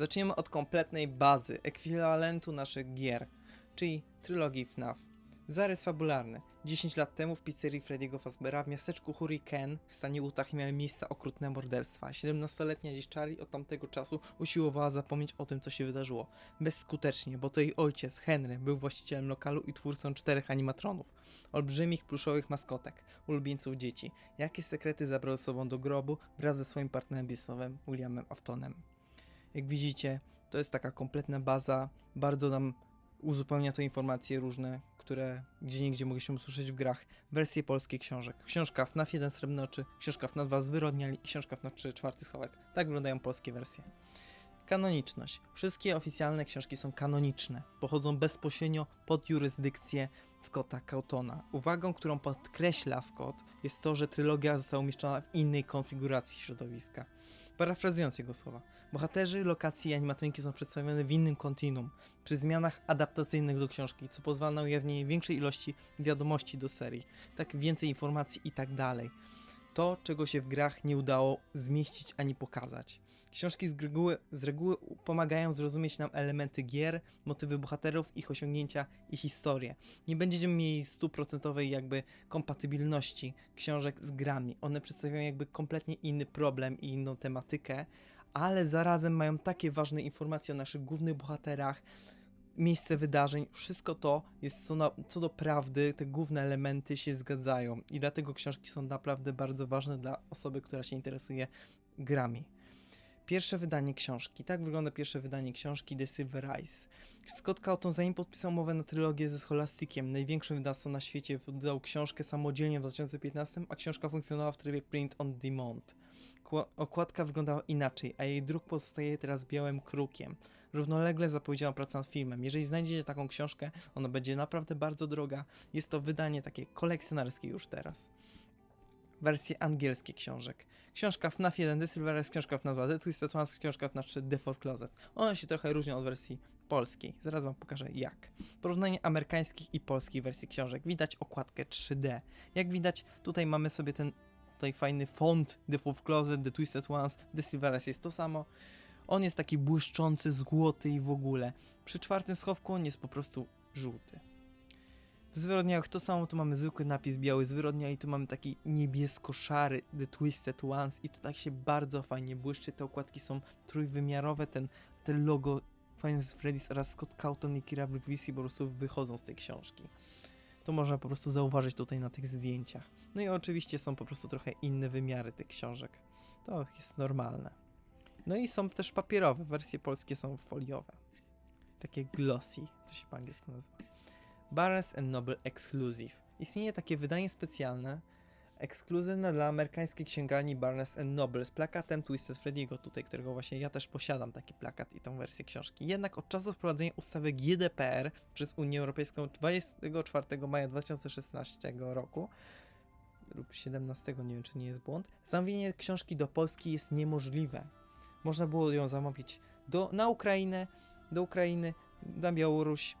Zaczniemy od kompletnej bazy, ekwiwalentu naszych gier, czyli trylogii FNAF. Zarys fabularny. 10 lat temu w pizzerii Freddy'ego Fazbeara w miasteczku Hurricane w stanie Utah miały miejsce okrutne morderstwa. 17-letnia dziś Charlie od tamtego czasu usiłowała zapomnieć o tym, co się wydarzyło. Bezskutecznie, bo to jej ojciec, Henry, był właścicielem lokalu i twórcą czterech animatronów. Olbrzymich, pluszowych maskotek, ulubieńców dzieci. Jakie sekrety zabrał sobą do grobu wraz ze swoim partnerem biznesowym, Williamem Aftonem. Jak widzicie, to jest taka kompletna baza, bardzo nam uzupełnia to informacje różne, które gdzie niegdzie mogę się usłyszeć w grach. Wersje polskie książek. Książka FNAF 1 Srebrne Oczy, książka FNAF 2 Zwyrodniali i książka FNAF 3 Czwarty Schowek. Tak wyglądają polskie wersje. Kanoniczność. Wszystkie oficjalne książki są kanoniczne. Pochodzą bezpośrednio pod jurysdykcję Scotta Cautona. Uwagą, którą podkreśla Scott, jest to, że trylogia została umieszczona w innej konfiguracji środowiska. Parafrazując jego słowa, bohaterzy, lokacje i animatroniki są przedstawione w innym kontinuum, przy zmianach adaptacyjnych do książki, co pozwala na ujawnienie większej ilości wiadomości do serii, tak więcej informacji i tak dalej. To, czego się w grach nie udało zmieścić ani pokazać. Książki z reguły, z reguły pomagają zrozumieć nam elementy gier, motywy bohaterów, ich osiągnięcia i historię. Nie będziecie mieli stuprocentowej jakby kompatybilności książek z grami. One przedstawiają jakby kompletnie inny problem i inną tematykę, ale zarazem mają takie ważne informacje o naszych głównych bohaterach, miejsce wydarzeń, wszystko to jest co, na, co do prawdy, te główne elementy się zgadzają i dlatego książki są naprawdę bardzo ważne dla osoby, która się interesuje grami. Pierwsze wydanie książki. Tak wygląda pierwsze wydanie książki The Silver Eyes. Scott Cawthon zanim podpisał umowę na trylogię ze Scholastikiem, największym wydawcą na świecie, wydał książkę samodzielnie w 2015, a książka funkcjonowała w trybie print on demand. Kła- Okładka wyglądała inaczej, a jej druk pozostaje teraz białym krukiem. Równolegle zapowiedziano pracę nad filmem. Jeżeli znajdziecie taką książkę, ona będzie naprawdę bardzo droga. Jest to wydanie takie kolekcjonerskie już teraz. Wersje angielskie książek. Książka FNAF 1 The Silver Eyes, książka FNAF 2 The Twisted Ones, książka FNAF 3 The For Closet. One się trochę różnią od wersji polskiej. Zaraz wam pokażę jak. Porównanie amerykańskich i polskich wersji książek. Widać okładkę 3D. Jak widać, tutaj mamy sobie ten tutaj fajny font The Full Closet, The Twisted Ones, The Silver jest to samo. On jest taki błyszczący, złoty i w ogóle. Przy czwartym schowku on jest po prostu żółty. W zwyrodniałych to samo, tu mamy zwykły napis biały zwyrodnia i tu mamy taki niebiesko-szary The Twisted Ones i to tak się bardzo fajnie błyszczy, te okładki są trójwymiarowe, ten, ten logo Final Freddy's oraz Scott Cawthon i Kira Britwisi po prostu wychodzą z tej książki. To można po prostu zauważyć tutaj na tych zdjęciach. No i oczywiście są po prostu trochę inne wymiary tych książek. To jest normalne. No i są też papierowe, wersje polskie są foliowe. Takie glossy, to się po angielsku nazywa. Barnes Noble Exclusive. Istnieje takie wydanie specjalne, ekskluzywne dla amerykańskiej księgarni Barnes Noble z plakatem Twisted Freddy'ego tutaj, którego właśnie ja też posiadam taki plakat i tą wersję książki. Jednak od czasu wprowadzenia ustawy GDPR przez Unię Europejską 24 maja 2016 roku lub 17, nie wiem czy nie jest błąd, zamówienie książki do Polski jest niemożliwe. Można było ją zamówić do, na Ukrainę, do Ukrainy, na Białoruś,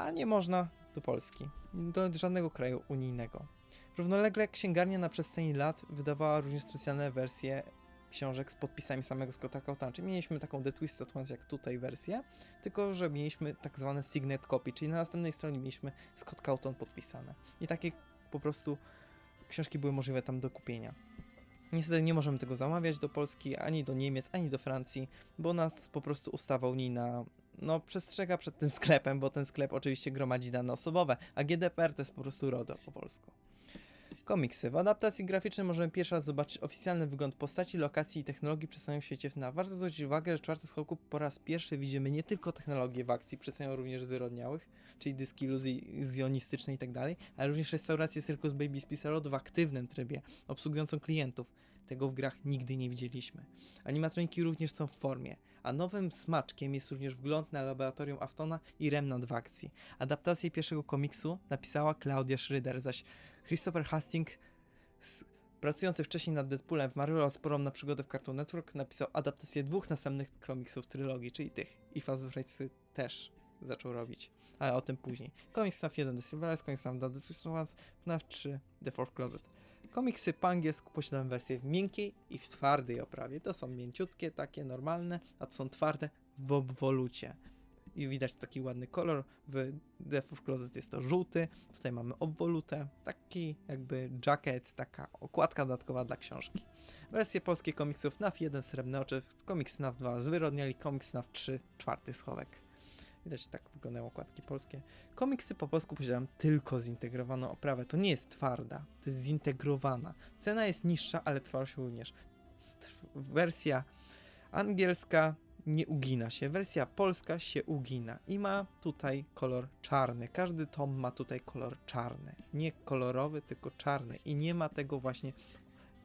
a nie można do Polski, do żadnego kraju unijnego. Równolegle księgarnia na przestrzeni lat wydawała również specjalne wersje książek z podpisami samego Scotta Cawthona. Czyli mieliśmy taką The Twisted Ones jak tutaj wersję, tylko że mieliśmy tak zwane signet copy, czyli na następnej stronie mieliśmy Scott Cawthon podpisane. I takie po prostu książki były możliwe tam do kupienia. Niestety nie możemy tego zamawiać do Polski, ani do Niemiec, ani do Francji, bo nas po prostu ustawa unijna no, przestrzega przed tym sklepem, bo ten sklep oczywiście gromadzi dane osobowe, a GDPR to jest po prostu RODO po polsku. Komiksy. W adaptacji graficznej możemy pierwszy raz zobaczyć oficjalny wygląd postaci, lokacji i technologii przedstawionych w świecie FNAF. Warto zwrócić uwagę, że w czwartym po raz pierwszy widzimy nie tylko technologie w akcji, przedstawiają również wyrodniałych, czyli dyski iluzjonistyczne i tak ale również restaurację Circus Baby Pizza w aktywnym trybie, obsługującą klientów. Tego w grach nigdy nie widzieliśmy. Animatroniki również są w formie, a nowym smaczkiem jest również wgląd na laboratorium Aftona i Remnant w akcji. Adaptację pierwszego komiksu napisała Claudia Schroeder, zaś Christopher Hastings, pracujący wcześniej nad Deadpoolem w Marvel oraz sporą na przygodę w Cartoon Network, napisał adaptację dwóch następnych komiksów trylogii, czyli tych. I Frights też zaczął robić, ale o tym później. Komiks FNAF 1 The Silver Eyes, komiks FNAF 2 The Twisted Ones, FNAF 3 The Fourth Closet. Komiksy po angielsku posiadam wersję w miękkiej i w twardej oprawie. To są mięciutkie, takie normalne, a to są twarde w obwolucie. I widać taki ładny kolor. W Death of Closet jest to żółty. Tutaj mamy obwolutę. Taki jakby jacket, taka okładka dodatkowa dla książki. Wersje polskie komiksów FNAF 1 Srebrne Oczy, komiks FNAF 2 Zwyrodniali, komiks FNAF 3 Czwarty Schowek. Widać, tak wyglądają okładki polskie. Komiksy po polsku posiadają tylko zintegrowaną oprawę. To nie jest twarda, to jest zintegrowana. Cena jest niższa, ale twarz również. Wersja angielska nie ugina się, wersja polska się ugina i ma tutaj kolor czarny. Każdy tom ma tutaj kolor czarny. Nie kolorowy, tylko czarny. I nie ma tego właśnie,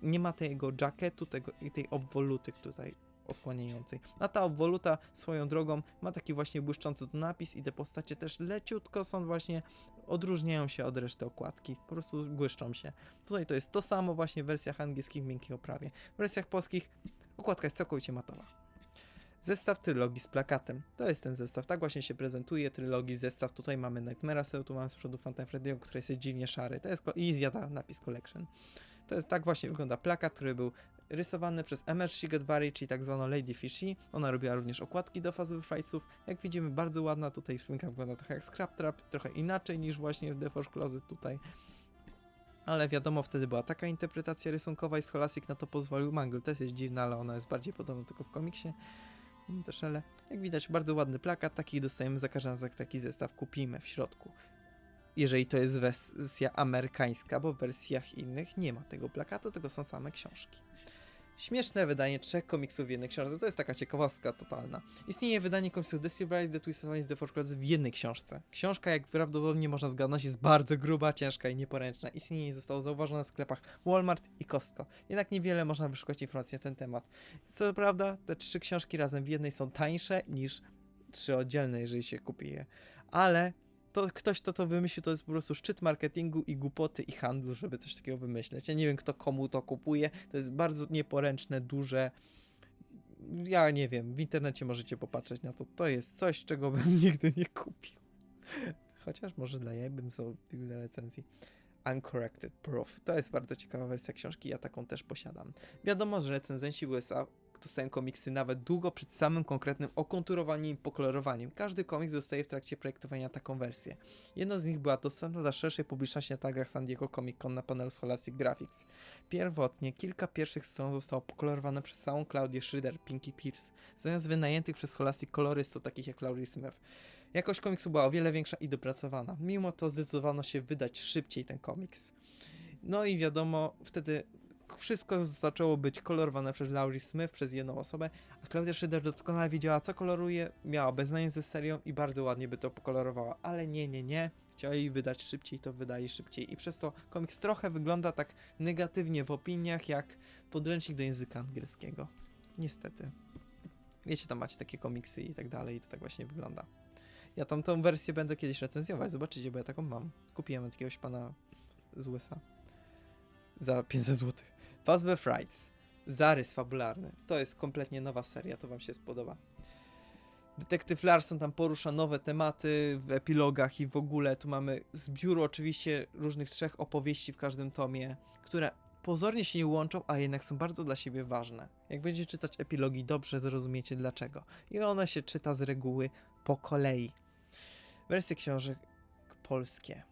nie ma tego jacketu, tego i tej obwoluty tutaj osłaniającej. A ta obwoluta swoją drogą ma taki właśnie błyszczący napis i te postacie też leciutko są właśnie, odróżniają się od reszty okładki, po prostu błyszczą się. Tutaj to jest to samo właśnie w wersjach angielskich w miękkiej oprawie. W wersjach polskich okładka jest całkowicie matowa. Zestaw trylogii z plakatem. To jest ten zestaw. Tak właśnie się prezentuje trylogii zestaw. Tutaj mamy Nightmare'a, tu mamy z przodu Phantom Freddy'ego, który jest dziwnie szary. To jest i zjada napis Collection. To jest tak właśnie wygląda plakat, który był rysowany przez Emer Shigetwari, czyli tak zwaną Lady Fishy. Ona robiła również okładki do fazowych fightsów. Jak widzimy, bardzo ładna. Tutaj spinka wygląda trochę jak Scrap Trap, trochę inaczej niż właśnie w The Forge Closet tutaj. Ale wiadomo, wtedy była taka interpretacja rysunkowa i Scholastic na to pozwolił. Mangle też jest dziwna, ale ona jest bardziej podobna tylko w komiksie. Mm, Też, ale jak widać, bardzo ładny plakat. Taki dostajemy za każdym razem, jak taki zestaw kupimy w środku. Jeżeli to jest wersja amerykańska, bo w wersjach innych nie ma tego plakatu, tylko są same książki. Śmieszne wydanie trzech komiksów w jednej książce, to jest taka ciekawostka totalna. Istnieje wydanie komiksów The Silver The Twisted Lines, The Four Closet w jednej książce. Książka, jak prawdopodobnie można zgadnąć, jest bardzo gruba, ciężka i nieporęczna. Istnienie zostało zauważone w sklepach Walmart i Costco. Jednak niewiele można wyszukać informacji na ten temat. Co prawda, te trzy książki razem w jednej są tańsze niż trzy oddzielne, jeżeli się kupi je. Ale to ktoś, kto to wymyślił, to jest po prostu szczyt marketingu i głupoty i handlu, żeby coś takiego wymyśleć. Ja nie wiem, kto komu to kupuje. To jest bardzo nieporęczne, duże. Ja nie wiem, w internecie możecie popatrzeć na to. To jest coś, czego bym nigdy nie kupił. Chociaż może dla jej bym zrobił dla recenzji. Uncorrected Proof. To jest bardzo ciekawa wersja książki, ja taką też posiadam. Wiadomo, że recenzenci w USA dostają komiksy nawet długo przed samym konkretnym okonturowaniem i pokolorowaniem. Każdy komiks dostaje w trakcie projektowania taką wersję. Jedno z nich była dostępna dla szerszej publiczności na targach San Diego Comic Con na panelu Scholastic Graphics. Pierwotnie kilka pierwszych stron zostało pokolorowane przez samą Claudię Schroeder, Pinky Pierce, zamiast wynajętych przez Scholastic kolorystów takich jak Laurie Smith. Jakość komiksu była o wiele większa i dopracowana. Mimo to zdecydowano się wydać szybciej ten komiks. No i wiadomo, wtedy wszystko zaczęło być kolorowane przez Laurie Smith, przez jedną osobę, a Claudia Schroeder doskonale wiedziała, co koloruje, miała beznanie ze serią i bardzo ładnie by to pokolorowała, ale nie, nie, nie. Chcieli wydać szybciej, to wydali szybciej i przez to komiks trochę wygląda tak negatywnie w opiniach, jak podręcznik do języka angielskiego. Niestety. Wiecie, tam macie takie komiksy i tak dalej i to tak właśnie wygląda. Ja tam tą wersję będę kiedyś recenzjować, zobaczycie, bo ja taką mam. Kupiłem od jakiegoś pana z USA za 500 zł. Fazbear Frights. Zarys fabularny. To jest kompletnie nowa seria, to wam się spodoba. Detektyw Larson tam porusza nowe tematy w epilogach i w ogóle. Tu mamy zbiór oczywiście różnych trzech opowieści w każdym tomie, które pozornie się nie łączą, a jednak są bardzo dla siebie ważne. Jak będziecie czytać epilogi, dobrze zrozumiecie dlaczego. I one się czyta z reguły po kolei. Wersje książek polskie.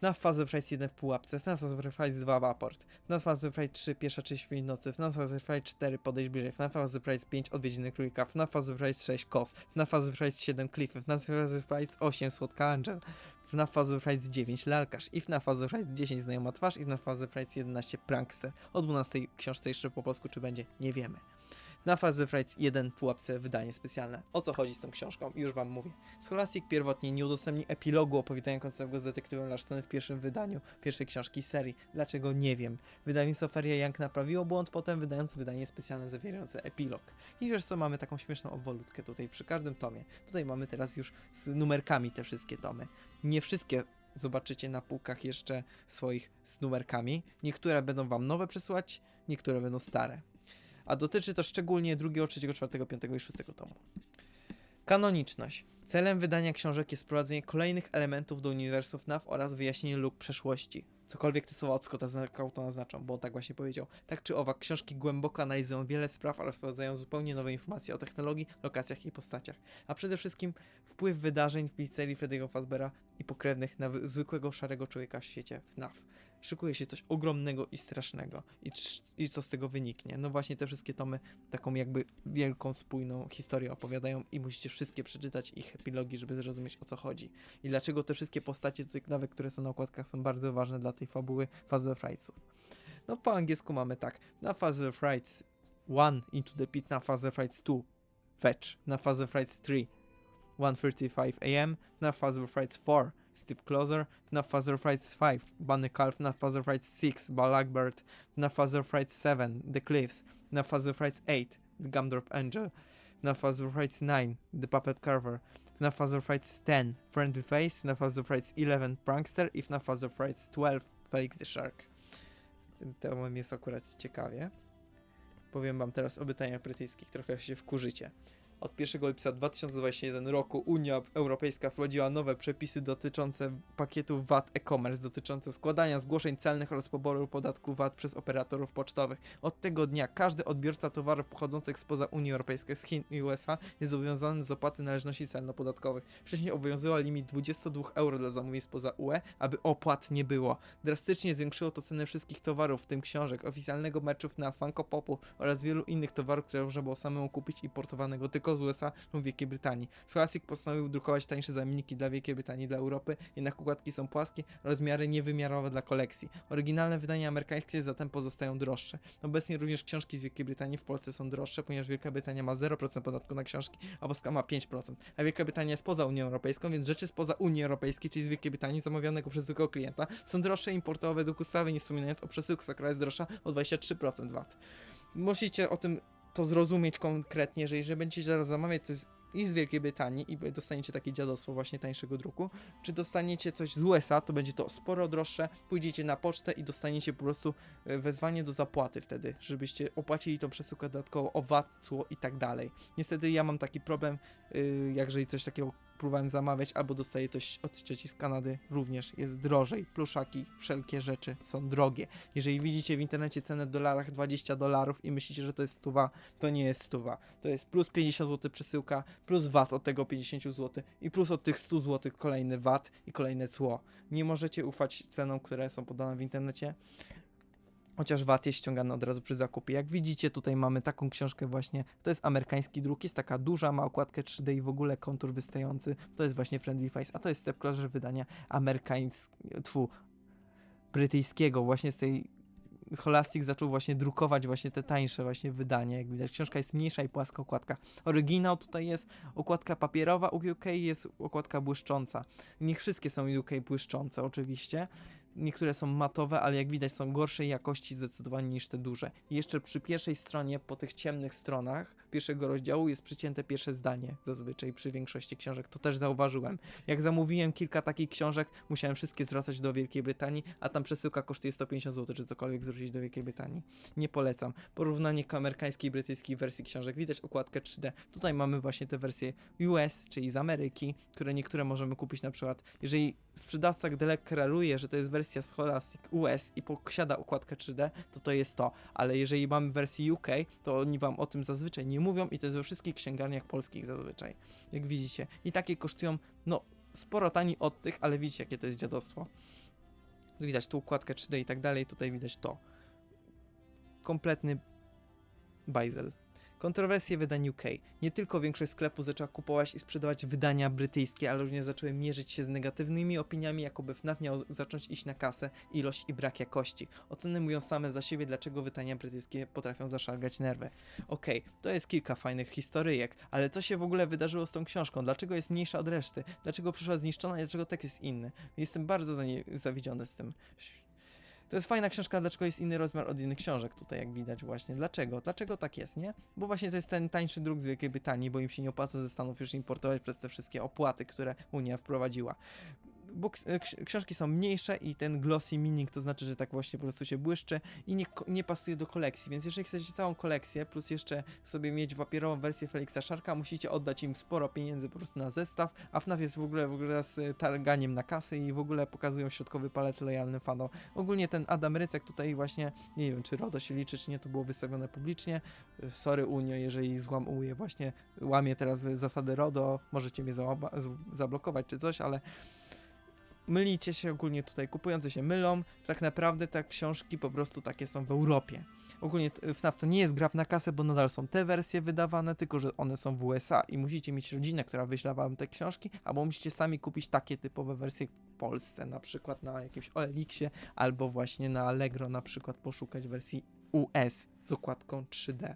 Phase of Fright 1 w pułapce, Phase of Fright 2 raport, Phase of Fright 3 pierwsza część w nocy, FNAF of Fright 4 podejść bliżej, Phase of Fright 5 odwiedziny królika, Phase of Fright 6 kos, Phase of Fright 7 klify, Phase of Fright 8 słodka angel, Phase of Fright 9 lalkarz i Phase of Fright 10 znajoma twarz i Phase of Fright 11 prankster. O 12 książce jeszcze po polsku czy będzie, nie wiemy. Na of Frights 1 w pułapce wydanie specjalne. O co chodzi z tą książką? Już wam mówię. Scholastic pierwotnie nie udostępnił epilogu opowiadania końcowego z detektywem Larsonem w pierwszym wydaniu pierwszej książki serii. Dlaczego? Nie wiem. Wydawnictwo Feria Young naprawiło błąd, potem wydając wydanie specjalne zawierające epilog. I wiesz co, mamy taką śmieszną obwolutkę tutaj przy każdym tomie. Tutaj mamy teraz już z numerkami te wszystkie tomy. Nie wszystkie zobaczycie na półkach jeszcze swoich z numerkami. Niektóre będą wam nowe przesyłać, niektóre będą stare a dotyczy to szczególnie drugiego, trzeciego, czwartego, piątego i szóstego tomu. Kanoniczność. Celem wydania książek jest wprowadzenie kolejnych elementów do uniwersów NAW oraz wyjaśnienie luk przeszłości. Cokolwiek te słowa od Scotta Znakał to naznaczą, bo on tak właśnie powiedział. Tak czy owak, książki głęboko analizują wiele spraw oraz wprowadzają zupełnie nowe informacje o technologii, lokacjach i postaciach. A przede wszystkim wpływ wydarzeń w pizzerii Freddy'ego Fazbera i pokrewnych na wy- zwykłego szarego człowieka w świecie FNAF. Szykuje się coś ogromnego i strasznego. I, I co z tego wyniknie? No właśnie te wszystkie tomy taką jakby wielką, spójną historię opowiadają i musicie wszystkie przeczytać ich epilogi, żeby zrozumieć o co chodzi. I dlaczego te wszystkie postacie tutaj, nawet które są na okładkach, są bardzo ważne dla tej fabuły Fazbear Frightsów. No po angielsku mamy tak, na Fazbear Frights 1 Into the Pit, na Fazbear Frights 2 Fetch, na Fazbear Frights 3 1.35 am, na Fazbear Frights 4 Step Closer, na Fazbear Frights 5 Bunny Calf, na Fazbear Frights 6 Blackbird, na Fazbear Frights 7 The Cliffs, na Fazbear Frights 8 The Gumdrop Angel, na Fazbear Frights 9 The Puppet Carver, na Fazbear Frights 10 Friendly Face, na Fazbear Frights 11 Prankster i na Fazbear Frights 12 Felix the Shark. Tym temem jest akurat ciekawie. Powiem wam teraz o pytaniach brytyjskich, trochę się wkurzycie. Od 1 lipca 2021 roku Unia Europejska wprowadziła nowe przepisy dotyczące pakietu VAT e-commerce, dotyczące składania zgłoszeń celnych oraz poboru podatku VAT przez operatorów pocztowych. Od tego dnia każdy odbiorca towarów pochodzących spoza Unii Europejskiej, z Chin i USA jest zobowiązany do zapłaty należności celno-podatkowych. Wcześniej obowiązywał limit 22 euro dla zamówień spoza UE, aby opłat nie było. Drastycznie zwiększyło to ceny wszystkich towarów, w tym książek, oficjalnego merchów na Funko Popu oraz wielu innych towarów, które można było samemu kupić importowanego tylko z USA lub Wielkiej Brytanii. Scholastic postanowił drukować tańsze zamienniki dla Wielkiej Brytanii dla Europy, jednak układki są płaskie, rozmiary niewymiarowe dla kolekcji. Oryginalne wydania amerykańskie zatem pozostają droższe. Obecnie również książki z Wielkiej Brytanii w Polsce są droższe, ponieważ Wielka Brytania ma 0% podatku na książki, a Polska ma 5%. A Wielka Brytania jest poza Unią Europejską, więc rzeczy spoza Unii Europejskiej, czyli z Wielkiej Brytanii zamawianego przez zwykłego klienta, są droższe importowe według ustawy, nie wspominając o przesyłce, która jest droższa o 23% VAT. Musicie o tym to zrozumieć konkretnie, że jeżeli będziecie zaraz zamawiać coś i z Wielkiej Brytanii i dostaniecie takie dziadostwo właśnie tańszego druku, czy dostaniecie coś z USA, to będzie to sporo droższe, pójdziecie na pocztę i dostaniecie po prostu e, wezwanie do zapłaty wtedy, żebyście opłacili tą przesyłkę dodatkowo o VAT, cło i tak dalej. Niestety ja mam taki problem, yy, jak jeżeli coś takiego próbowałem zamawiać, albo dostaję coś od cioci z Kanady, również jest drożej. Pluszaki, wszelkie rzeczy są drogie. Jeżeli widzicie w internecie cenę w dolarach 20 dolarów i myślicie, że to jest stuwa, to nie jest stuwa. To jest plus 50 zł przesyłka, plus VAT od tego 50 zł i plus od tych 100 zł kolejny VAT i kolejne cło. Nie możecie ufać cenom, które są podane w internecie. Chociaż VAT jest ściągany od razu przy zakupie. Jak widzicie, tutaj mamy taką książkę właśnie. To jest amerykański druk, jest taka duża, ma okładkę 3D i w ogóle kontur wystający. To jest właśnie Friendly Face, a to jest Step Closer wydania amerykańskiego, tfu, brytyjskiego, właśnie z tej Scholastic zaczął właśnie drukować właśnie te tańsze właśnie wydania, jak widać. Książka jest mniejsza i płaska okładka. Oryginał tutaj jest okładka papierowa, u UK jest okładka błyszcząca. Niech wszystkie są UK błyszczące oczywiście. Niektóre są matowe, ale jak widać są gorszej jakości zdecydowanie niż te duże. Jeszcze przy pierwszej stronie, po tych ciemnych stronach pierwszego rozdziału jest przycięte pierwsze zdanie zazwyczaj przy większości książek. To też zauważyłem. Jak zamówiłem kilka takich książek, musiałem wszystkie zwracać do Wielkiej Brytanii, a tam przesyłka kosztuje 150 zł, czy cokolwiek zwrócić do Wielkiej Brytanii. Nie polecam. Porównanie amerykańskiej i brytyjskiej wersji książek. Widać okładkę 3D. Tutaj mamy właśnie te wersje US, czyli z Ameryki, które niektóre możemy kupić na przykład. Jeżeli sprzedawca deklaruje, że to jest wersja Scholastic US i posiada okładkę 3D, to to jest to. Ale jeżeli mamy wersję UK, to oni wam o tym zazwyczaj nie mówią i to jest we wszystkich księgarniach polskich zazwyczaj. Jak widzicie. I takie kosztują, no, sporo taniej od tych, ale widzicie, jakie to jest dziadostwo. Widać tu układkę 3D i tak dalej, tutaj widać to. Kompletny bajzel. Kontrowersje wydań UK. Nie tylko większość sklepów zaczęła kupować i sprzedawać wydania brytyjskie, ale również zaczęły mierzyć się z negatywnymi opiniami, jakoby FNAF miał zacząć iść na kasę, ilość i brak jakości. Oceny mówią same za siebie, dlaczego wydania brytyjskie potrafią zaszargać nerwy. Okej, to jest kilka fajnych historyjek, ale co się w ogóle wydarzyło z tą książką? Dlaczego jest mniejsza od reszty? Dlaczego przyszła zniszczona i dlaczego tekst jest inny? Jestem bardzo zawiedziony z tym. To jest fajna książka, dlaczego jest inny rozmiar od innych książek tutaj, jak widać właśnie. Dlaczego? Dlaczego tak jest, nie? Bo właśnie to jest ten tańszy druk z Wielkiej Brytanii, bo im się nie opłaca ze Stanów już importować przez te wszystkie opłaty, które Unia wprowadziła. Books, e, ksi- książki są mniejsze i ten glossy meaning to znaczy, że tak właśnie po prostu się błyszczy i nie, nie pasuje do kolekcji, więc jeżeli chcecie całą kolekcję plus jeszcze sobie mieć papierową wersję Felixa Sharka, musicie oddać im sporo pieniędzy po prostu na zestaw, a FNAF jest w ogóle w ogóle z targaniem na kasy i w ogóle pokazują środkowy palet lojalnym fanom. Ogólnie ten Adam Rycek tutaj właśnie, nie wiem czy RODO się liczy, czy nie, to było wystawione publicznie. E, Sorry Unio, jeżeli złamuję właśnie, łamię teraz zasady RODO, możecie mnie zablokować czy coś, ale mylicie się ogólnie tutaj, kupujący się mylą, tak naprawdę te książki po prostu takie są w Europie. Ogólnie FNAF to nie jest grab na kasę, bo nadal są te wersje wydawane, tylko że one są w USA i musicie mieć rodzinę, która wyśle wam te książki, albo musicie sami kupić takie typowe wersje w Polsce, na przykład na jakimś OLX-ie, albo właśnie na Allegro na przykład poszukać wersji US z okładką 3D.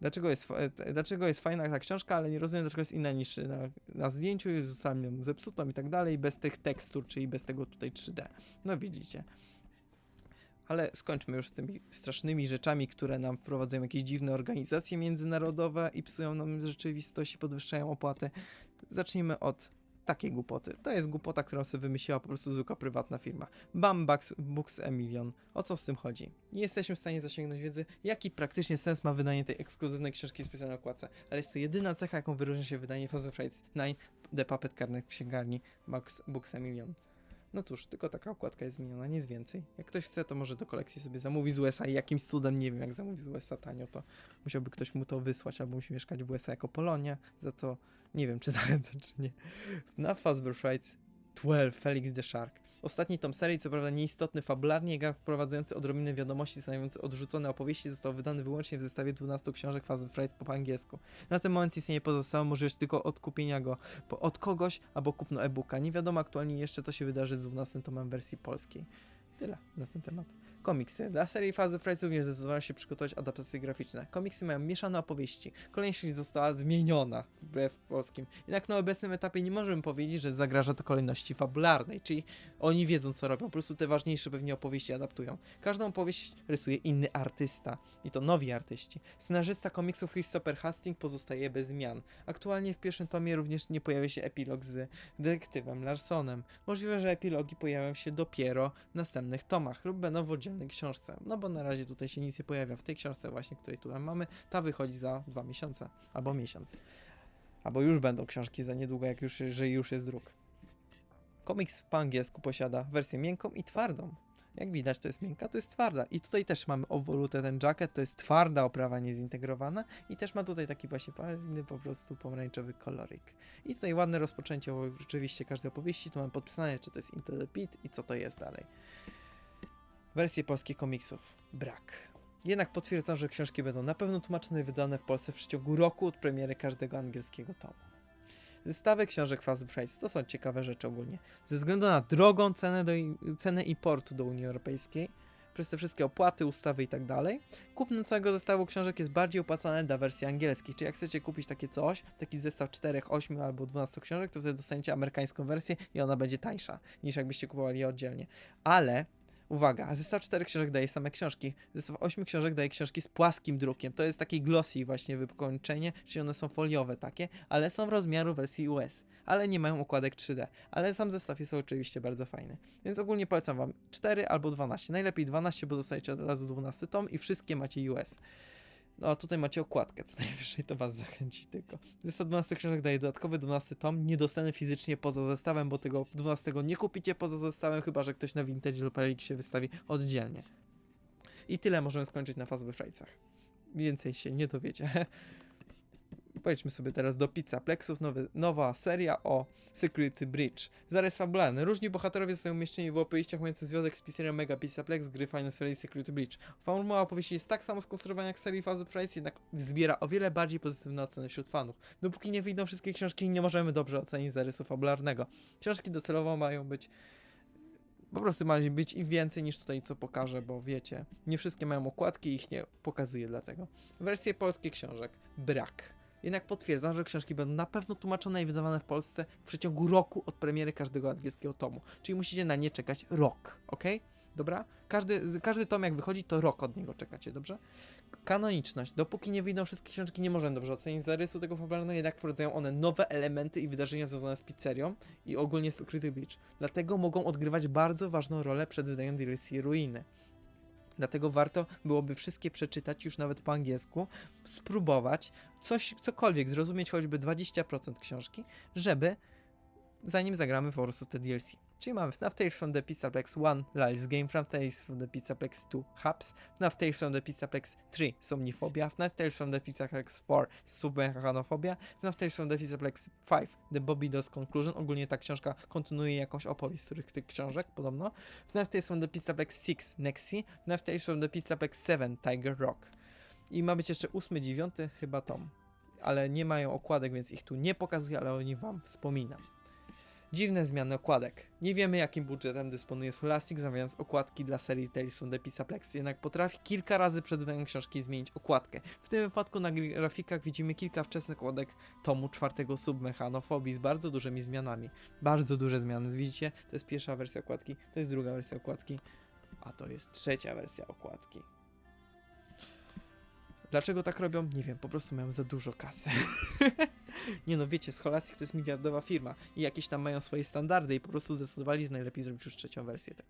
Dlaczego jest, e, dlaczego jest fajna ta książka, ale nie rozumiem, dlaczego jest inna niż na, na zdjęciu, jest ją zepsutą i tak dalej, bez tych tekstur, czyli bez tego tutaj 3D. No widzicie. Ale skończmy już z tymi strasznymi rzeczami, które nam wprowadzają jakieś dziwne organizacje międzynarodowe i psują nam rzeczywistość i podwyższają opłaty. Zacznijmy od takiej głupoty. To jest głupota, którą sobie wymyśliła po prostu zwykła prywatna firma. Bam Books, Books Emilion. O co z tym chodzi? Nie jesteśmy w stanie zasięgnąć wiedzy, jaki praktycznie sens ma wydanie tej ekskluzywnej książki specjalnej okładce, ale jest to jedyna cecha, jaką wyróżnia się wydanie Fast Frights 9 The Puppet Carnet w księgarni Books, Books Emilion. No cóż, tylko taka okładka jest zmieniona, nic więcej. Jak ktoś chce, to może do kolekcji sobie zamówi z USA i jakimś cudem, nie wiem jak zamówi z USA tanio, to musiałby ktoś mu to wysłać, albo musi mieszkać w USA jako Polonia, za co nie wiem, czy zachęcę, czy nie. Na Fazbear Frights 12 Felix the Shark. Ostatni tom serii, co prawda nieistotny fabularnie, jednak wprowadzający odrobinę wiadomości stanowiący odrzucone opowieści, został wydany wyłącznie w zestawie 12 książek Fazbear Frights po angielsku. Na ten moment istnieje pozostała możliwość tylko odkupienia go od kogoś albo kupno e-booka. Nie wiadomo aktualnie jeszcze, co się wydarzy z 12 tomem wersji polskiej. Tyle na ten temat. Komiksy. Dla serii Fazy Frights również zdecydowano się przygotować adaptacje graficzne. Komiksy mają mieszane opowieści. Kolejność została zmieniona wbrew polskim. Jednak na obecnym etapie nie możemy powiedzieć, że zagraża to kolejności fabularnej, czyli oni wiedzą co robią, po prostu te ważniejsze pewnie opowieści adaptują. Każdą opowieść rysuje inny artysta i to nowi artyści. Scenarzysta komiksów Christopher Hastings pozostaje bez zmian. Aktualnie w pierwszym tomie również nie pojawia się epilog z detektywem Larsonem. Możliwe, że epilogi pojawią się dopiero w następnych tomach lub będą w oddzielnej książce. No bo na razie tutaj się nic nie pojawia. W tej książce właśnie, której tutaj mamy, ta wychodzi za dwa miesiące albo miesiąc. Albo już będą książki za niedługo, jak już, że już jest druk. Komiks po angielsku posiada wersję miękką i twardą. Jak widać, to jest miękka, to jest twarda. I tutaj też mamy obwolutę ten jacket, to jest twarda oprawa niezintegrowana i też ma tutaj taki właśnie fajny po prostu pomarańczowy koloryk. I tutaj ładne rozpoczęcie o- rzeczywiście każdej opowieści, tu mam podpisane, czy to jest Into the Pit i co to jest dalej. Wersje polskich komiksów. Brak. Jednak potwierdzam, że książki będą na pewno tłumaczone i wydane w Polsce w przeciągu roku od premiery każdego angielskiego tomu. Zestawy książek Fast Price to są ciekawe rzeczy ogólnie. Ze względu na drogą cenę, do, cenę importu do Unii Europejskiej, przez te wszystkie opłaty, ustawy i tak dalej, kupno całego zestawu książek jest bardziej opłacane dla wersji angielskich. Czyli jak chcecie kupić takie coś, taki zestaw 4, 8 albo 12 książek, to wtedy dostaniecie amerykańską wersję i ona będzie tańsza niż jakbyście kupowali je oddzielnie. Ale Uwaga, zestaw 4 książek daje same książki, zestaw 8 książek daje książki z płaskim drukiem. To jest taki glossy właśnie wykończenie, czyli one są foliowe takie, ale są w rozmiaru wersji US, ale nie mają układek 3D. Ale sam zestaw jest oczywiście bardzo fajny. Więc ogólnie polecam wam 4 albo 12. Najlepiej 12, bo dostajecie od razu 12 tom i wszystkie macie US. No a tutaj macie okładkę, co najwyżej to was zachęci tylko. Zestaw 12 książek daje dodatkowy 12 tom, niedostępny fizycznie poza zestawem, bo tego 12 nie kupicie poza zestawem, chyba że ktoś na Vintage lub Elixie wystawi oddzielnie. I tyle możemy skończyć na Fazby Frajcach. Więcej się nie dowiecie. Pojedźmy sobie teraz do Pizzaplexów, nowy, nowa seria o Security Bridge. Zarys fabularny. Różni bohaterowie zostają umieszczeni w opowieściach mających związek z pizzerią Mega Pizzaplex gry Final Fantasy Security Bridge. Formuła opowieści jest tak samo skonstruowana jak serii Fazy Price, jednak zbiera o wiele bardziej pozytywne oceny wśród fanów. Dopóki nie wyjdą wszystkie książki, nie możemy dobrze ocenić zarysu fabularnego. Książki docelowo mają być po prostu ma być i więcej niż tutaj co pokażę, bo wiecie, nie wszystkie mają okładki i ich nie pokazuję dlatego. Wersje polskie książek brak. Jednak potwierdzam, że książki będą na pewno tłumaczone i wydawane w Polsce w przeciągu roku od premiery każdego angielskiego tomu. Czyli musicie na nie czekać rok, ok? Dobra? Każdy, każdy tom jak wychodzi, to rok od niego czekacie, dobrze? kanoniczność. Dopóki nie wyjdą wszystkie książki, nie możemy dobrze ocenić zarysu tego fabularnego, jednak wprowadzają one nowe elementy i wydarzenia związane z pizzerią i ogólnie z Secret Beach. Dlatego mogą odgrywać bardzo ważną rolę przed wydaniem DLC Ruiny. Dlatego warto byłoby wszystkie przeczytać już nawet po angielsku, spróbować coś, cokolwiek, zrozumieć choćby 20% książki, żeby zanim zagramy po prostu te DLC. Czyli mamy FNAF Tales from the Pizzaplex 1 Lies Game, FNAF Tales from the Pizzaplex 2 Hubs, FNAF Tales from the Pizzaplex 3 Somnifobia, FNAF Tales from the Pizzaplex 4 Submechanofobia, FNAF Tales from the Pizzaplex 5 The Bobby Does Conclusion, ogólnie ta książka kontynuuje jakąś opowieść z których tych książek podobno, FNAF Tales from the Pizzaplex 6 Nexi, FNAF Tales from the Pizzaplex 7 Tiger Rock. I ma być jeszcze ósmy, dziewiąty chyba tom. Ale nie mają okładek, więc ich tu nie pokazuję, ale o nich wam wspominam. Dziwne zmiany okładek. Nie wiemy jakim budżetem dysponuje Scholastic, zamawiając okładki dla serii Tales from the Pizzaplex, jednak potrafi kilka razy przed wydaniem książki zmienić okładkę. W tym wypadku na grafikach widzimy kilka wczesnych okładek tomu czwartego Submechanofobii z bardzo dużymi zmianami. Bardzo duże zmiany, widzicie? To jest pierwsza wersja okładki, to jest druga wersja okładki, a to jest trzecia wersja okładki. Dlaczego tak robią? Nie wiem, po prostu mają za dużo kasy. nie no, wiecie, Scholastic to jest miliardowa firma i jakieś tam mają swoje standardy i po prostu zdecydowali, że najlepiej zrobić już trzecią wersję tego.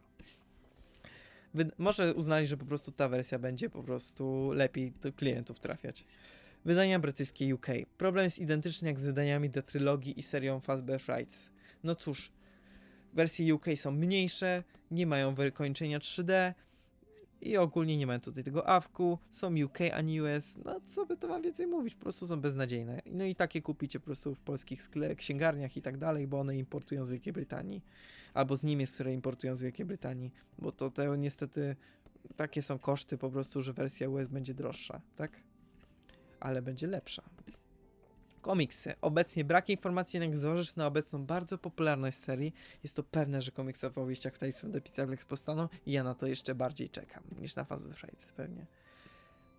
Wy- może uznali, że po prostu ta wersja będzie po prostu lepiej do klientów trafiać. Wydania brytyjskie UK. Problem jest identyczny jak z wydaniami The Trylogii i serią Fazbear Frights. No cóż, wersje UK są mniejsze, nie mają wykończenia 3D, i ogólnie nie mają tutaj tego awku, są UK, a nie US, no co by to wam więcej mówić, po prostu są beznadziejne. No i takie kupicie po prostu w polskich skle- księgarniach i tak dalej, bo one importują z Wielkiej Brytanii. Albo z Niemiec, które importują z Wielkiej Brytanii, bo to te niestety takie są koszty po prostu, że wersja US będzie droższa, tak? Ale będzie lepsza. Komiksy. Obecnie brak informacji, jednak zważywszy na obecną bardzo popularność serii, jest to pewne, że komiksy o powieściach from the Pizzaplex powstaną i ja na to jeszcze bardziej czekam niż na Fazby Frights pewnie.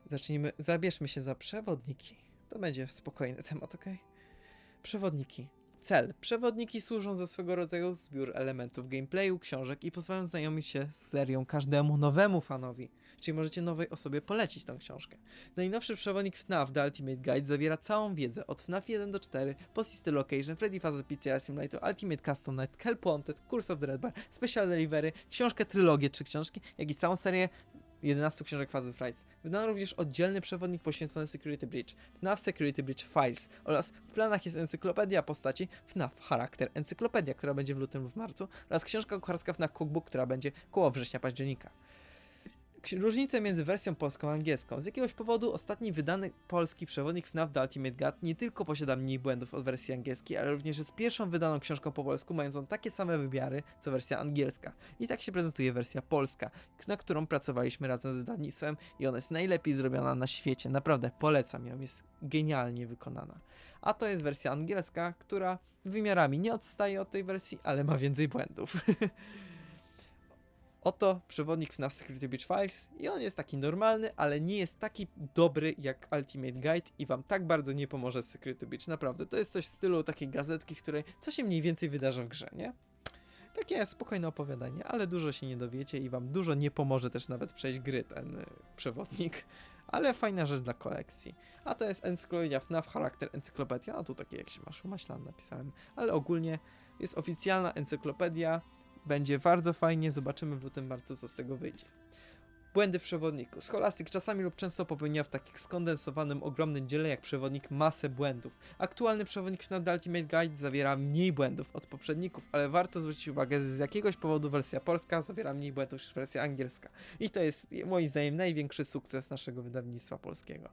Zacznijmy, zabierzmy się za przewodniki. To będzie spokojny temat, ok? Przewodniki. Cel. Przewodniki służą za swego rodzaju zbiór elementów gameplayu, książek i pozwalają znajomić się z serią każdemu nowemu fanowi. Czyli możecie nowej osobie polecić tą książkę. Najnowszy przewodnik FNAF The Ultimate Guide zawiera całą wiedzę od FNAF 1 do 4, Post System Location, Freddy Fazbear Pizzeria Simulator, Ultimate Custom Night, Kelp Wanted, Curse of the Red Bar, Special Delivery, książkę trylogię czy książki, jak i całą serię 11 książek Fazy Frights. Wydano również oddzielny przewodnik poświęcony Security Breach, FNAF Security Breach Files oraz w planach jest encyklopedia postaci FNAF Charakter Encyklopedia, która będzie w lutym lub w marcu oraz książka kucharska FNAF Cookbook, która będzie koło września Różnice między wersją polską a angielską. Z jakiegoś powodu ostatni wydany polski przewodnik FNAF The Ultimate Guide nie tylko posiada mniej błędów od wersji angielskiej, ale również jest pierwszą wydaną książką po polsku, mającą takie same wymiary co wersja angielska. I tak się prezentuje wersja polska, na którą pracowaliśmy razem z wydawnictwem i ona jest najlepiej zrobiona na świecie. Naprawdę polecam ją, jest genialnie wykonana. A to jest wersja angielska, która wymiarami nie odstaje od tej wersji, ale ma więcej błędów. Oto przewodnik FNAF Security Beach Files i on jest taki normalny, ale nie jest taki dobry jak Ultimate Guide i wam tak bardzo nie pomoże z Security Beach. Naprawdę, to jest coś w stylu takiej gazetki, w której co się mniej więcej wydarza w grze, nie? Takie spokojne opowiadanie, ale dużo się nie dowiecie i wam dużo nie pomoże też nawet przejść gry ten y, przewodnik. Ale fajna rzecz dla kolekcji. A to jest encyklopedia FNAF Charakter Encyklopedia, a tu takie jak się masz maślan napisałem. Ale ogólnie jest oficjalna encyklopedia, będzie bardzo fajnie, zobaczymy w lutym, marcu, co z tego wyjdzie. Błędy w przewodniku. Scholastic czasami lub często popełnia w takim skondensowanym, ogromnym dziele jak przewodnik masę błędów. Aktualny przewodnik The Ultimate Guide zawiera mniej błędów od poprzedników, ale warto zwrócić uwagę, że z jakiegoś powodu wersja polska zawiera mniej błędów niż wersja angielska. I to jest moim zdaniem największy sukces naszego wydawnictwa polskiego.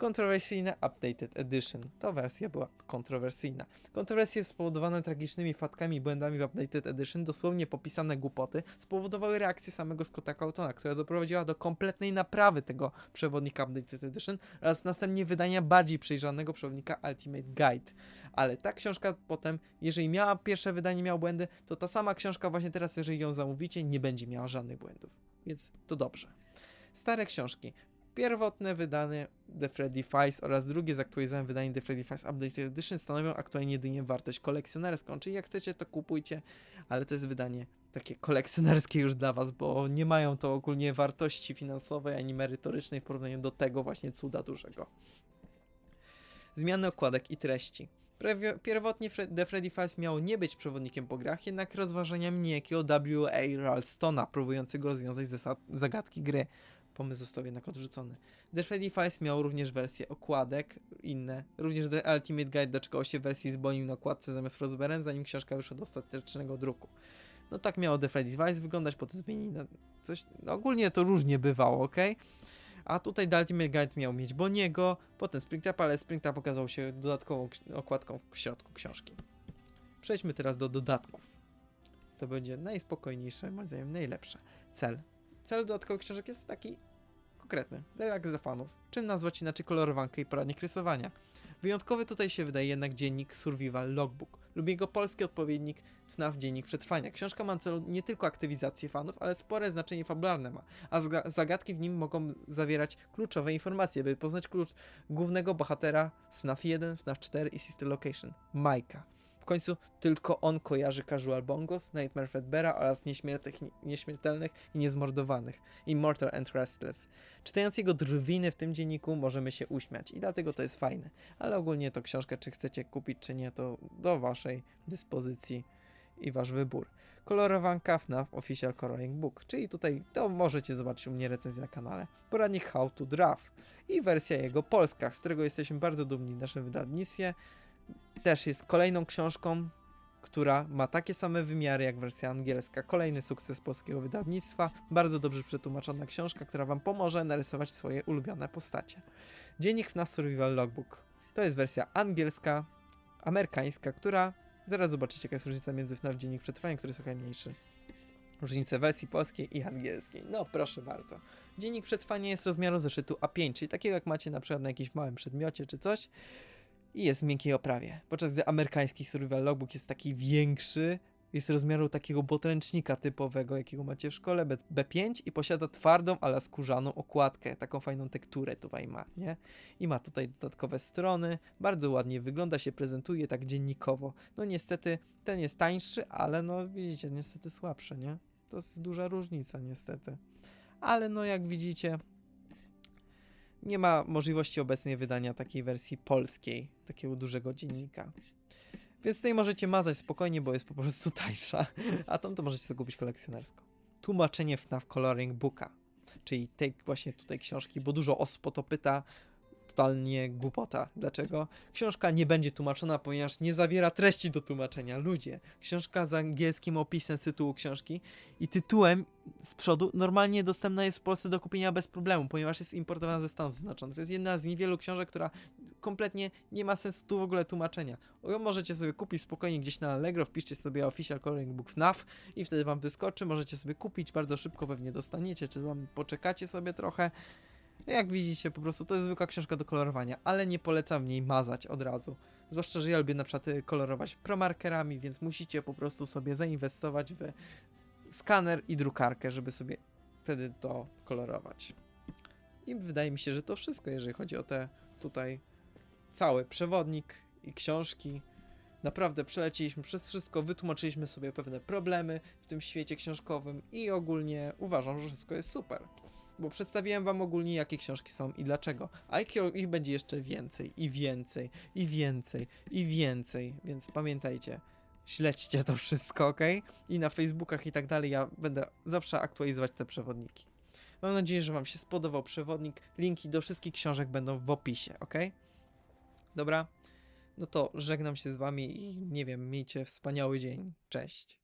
Kontrowersyjne Updated Edition. To wersja była kontrowersyjna. Kontrowersje spowodowane tragicznymi fatkami i błędami w Updated Edition, dosłownie popisane głupoty, spowodowały reakcję samego Scotta Cautona, która doprowadziła do kompletnej naprawy tego przewodnika Updated Edition oraz następnie wydania bardziej przejrzanego przewodnika Ultimate Guide. Ale ta książka potem, jeżeli miała pierwsze wydanie, miała błędy, to ta sama książka właśnie teraz, jeżeli ją zamówicie, nie będzie miała żadnych błędów. Więc to dobrze. Stare książki. Pierwotne wydanie The Freddy Files oraz drugie zaktualizowane wydanie The Freddy Files Update Edition stanowią aktualnie jedynie wartość kolekcjonerską, czyli jak chcecie to kupujcie, ale to jest wydanie takie kolekcjonerskie już dla was, bo nie mają to ogólnie wartości finansowej ani merytorycznej w porównaniu do tego właśnie cuda dużego. Zmiany okładek i treści. Pierwotnie The Freddy Files miało nie być przewodnikiem po grach, jednak rozważaniami niejakiego W.A. Ralstona, próbującego rozwiązać zagadki gry. Pomysł został jednak odrzucony. The Freddy Files miał również wersję okładek, inne. Również The Ultimate Guide doczekało się wersji z Bonim na okładce zamiast Frostberem, zanim książka wyszła do ostatecznego druku. No tak miało The Freddy Files wyglądać, potem zmienili na coś... No ogólnie to różnie bywało, ok? A tutaj The Ultimate Guide miał mieć Boniego, potem Springtrap, ale Springtrap okazał się dodatkową okładką w środku książki. Przejdźmy teraz do dodatków. To będzie najspokojniejsze, moim zdaniem najlepsze. Cel. Cel dodatkowych książek jest taki konkretny. Relaks dla fanów. Czym nazwać inaczej kolorowankę i poradnik rysowania? Wyjątkowy tutaj się wydaje jednak dziennik Survival Logbook lub jego polski odpowiednik FNAF Dziennik Przetrwania. Książka ma na celu nie tylko aktywizację fanów, ale spore znaczenie fabularne ma, a zagadki w nim mogą zawierać kluczowe informacje, by poznać klucz głównego bohatera z FNAF 1, FNAF 4 i Sister Location, Majka. Końcu tylko on kojarzy Casual Bongos, Nightmare Fredbeara oraz nieśmiertelnych, nieśmiertelnych i niezmordowanych, Immortal and Restless. Czytając jego drwiny w tym dzienniku możemy się uśmiać i dlatego to jest fajne. Ale ogólnie to książkę, czy chcecie kupić, czy nie, to do waszej dyspozycji i wasz wybór. Kolorowanka FNAF Official Coloring Book, czyli tutaj to możecie zobaczyć u mnie recenzję na kanale. Poradnik How to Draft i wersja jego polska, z którego jesteśmy bardzo dumni w naszym wydawnictwie. Też jest kolejną książką, która ma takie same wymiary jak wersja angielska. Kolejny sukces polskiego wydawnictwa. Bardzo dobrze przetłumaczona książka, która Wam pomoże narysować swoje ulubione postacie. Dziennik FNAF Survival Logbook. To jest wersja angielska, amerykańska, która zaraz zobaczycie jaka jest różnica między FNAF Dziennik Przetrwania, który jest trochę mniejszy. Różnice wersji polskiej i angielskiej. No proszę bardzo. Dziennik Przetrwania jest rozmiaru zeszytu A5, czyli takiego jak macie na przykład na jakimś małym przedmiocie czy coś i jest w miękkiej oprawie. Podczas gdy amerykański Survival Logbook jest taki większy, jest rozmiaru takiego podręcznika typowego, jakiego macie w szkole, B- B5 i posiada twardą, ale skórzaną okładkę, taką fajną tekturę tutaj ma, nie? I ma tutaj dodatkowe strony, bardzo ładnie wygląda, się prezentuje tak dziennikowo. No niestety ten jest tańszy, ale no widzicie, niestety słabszy, nie? To jest duża różnica niestety. Ale no jak widzicie, nie ma możliwości obecnie wydania takiej wersji polskiej, takiego dużego dziennika. Więc tutaj możecie mazać spokojnie, bo jest po prostu tańsza, a tam to możecie sobie kupić kolekcjonersko. Tłumaczenie FNAF Coloring Booka, czyli tej właśnie tutaj książki, bo dużo osób o to pyta, totalnie głupota. Dlaczego? Książka nie będzie tłumaczona, ponieważ nie zawiera treści do tłumaczenia. Ludzie, książka z angielskim opisem z tytułu książki i tytułem z przodu normalnie dostępna jest w Polsce do kupienia bez problemu, ponieważ jest importowana ze Stanów Zjednoczonych. To jest jedna z niewielu książek, która kompletnie nie ma sensu tu w ogóle tłumaczenia. Ją możecie sobie kupić spokojnie gdzieś na Allegro, wpiszcie sobie Official Coloring Book FNAF i wtedy wam wyskoczy, możecie sobie kupić, bardzo szybko pewnie dostaniecie, czy wam poczekacie sobie trochę. Jak widzicie, po prostu to jest zwykła książka do kolorowania, ale nie polecam w niej mazać od razu. Zwłaszcza, że ja lubię na przykład y, kolorować promarkerami, więc musicie po prostu sobie zainwestować w skaner i drukarkę, żeby sobie wtedy to kolorować. I wydaje mi się, że to wszystko, jeżeli chodzi o te tutaj cały przewodnik i książki. Naprawdę przeleciliśmy przez wszystko, wytłumaczyliśmy sobie pewne problemy w tym świecie książkowym i ogólnie uważam, że wszystko jest super. Bo przedstawiłem wam ogólnie jakie książki są i dlaczego. A ich, będzie jeszcze więcej i więcej i więcej i więcej, więc pamiętajcie, śledźcie to wszystko, ok? I na Facebookach i tak dalej ja będę zawsze aktualizować te przewodniki. Mam nadzieję, że wam się spodobał przewodnik. Linki do wszystkich książek będą w opisie, ok? Dobra? No to żegnam się z wami i nie wiem, miejcie wspaniały dzień. Cześć.